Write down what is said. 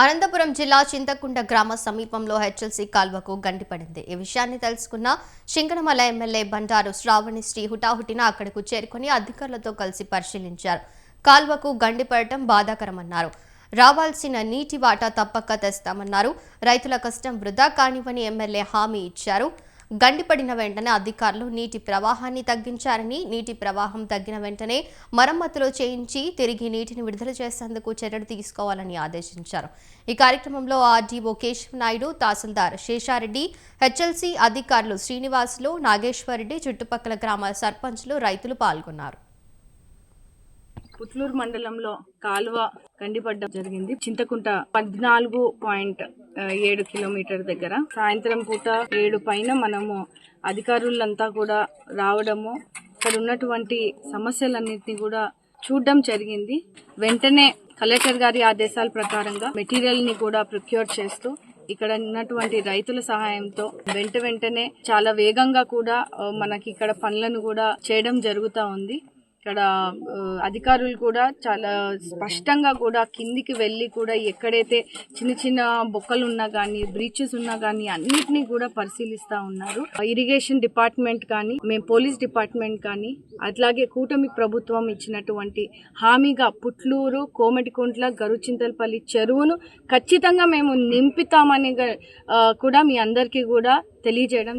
అనంతపురం జిల్లా చింతకుంట గ్రామ సమీపంలో హెచ్ఎల్సీ కాల్వకు గండిపడింది ఈ విషయాన్ని తెలుసుకున్న శింకనమల ఎమ్మెల్యే బండారు శ్రావణి శ్రీ హుటాహుటిన అక్కడకు చేరుకుని అధికారులతో కలిసి పరిశీలించారు. కాల్వకు గండిపడటం బాధాకరమన్నారు. రావాల్సిన నీటి వాటా తప్పక తెస్తామన్నారు. రైతుల కష్టం వృధా కానివని ఎమ్మెల్యే హామీ ఇచ్చారు. గండిపడిన వెంటనే అధికారులు నీటి ప్రవాహాన్ని తగ్గించారని నీటి ప్రవాహం తగ్గిన వెంటనే మరమ్మతులు చేయించి తిరిగి నీటిని విడుదల చేసేందుకు చర్యలు తీసుకోవాలని ఆదేశించారు. ఈ కార్యక్రమంలో ఆర్డీఓ కేశవ్ నాయుడు తహసీల్దార్ శేషారెడ్డి హెచ్ఎల్సీ అధికారులు శ్రీనివాసులు నాగేశ్వరరెడ్డి చుట్టుపక్కల గ్రామ సర్పంచ్లు రైతులు పాల్గొన్నారు. పుట్లూరు మండలంలో కాలువ కండిపడ్డం జరిగింది. చింతకుంట పద్నాలుగు పాయింట్ ఏడు కిలోమీటర్ దగ్గర. సాయంత్రం పూట ఏడు పైన మనము అధికారులంతా కూడా రావడము ఇక్కడ ఉన్నటువంటి సమస్యలన్నింటినీ కూడా చూడడం జరిగింది. వెంటనే కలెక్టర్ గారి ఆదేశాల ప్రకారంగా మెటీరియల్ని కూడా ప్రొక్యూర్ చేస్తూ ఇక్కడ ఉన్నటువంటి రైతుల సహాయంతో వెంట వెంటనే చాలా వేగంగా కూడా మనకి ఇక్కడ పనులను కూడా చేయడం జరుగుతూ ఉంది. ఇక్కడ అధికారులు కూడా చాలా స్పష్టంగా కూడా కిందికి వెళ్ళి కూడా ఎక్కడైతే చిన్న చిన్న బొక్కలు ఉన్నా కానీ బ్రీచెస్ ఉన్నా కానీ అన్నిటినీ కూడా పరిశీలిస్తా ఉన్నారు. ఇరిగేషన్ డిపార్ట్మెంట్ కానీ మేము పోలీస్ డిపార్ట్మెంట్ కానీ అట్లాగే కూటమి ప్రభుత్వం ఇచ్చినటువంటి హామీగా పుట్లూరు కోమటికుంట్ల గరుచింతలపల్లి చెరువును ఖచ్చితంగా మేము నింపుతామని కూడా మీ అందరికీ కూడా తెలియజేయడం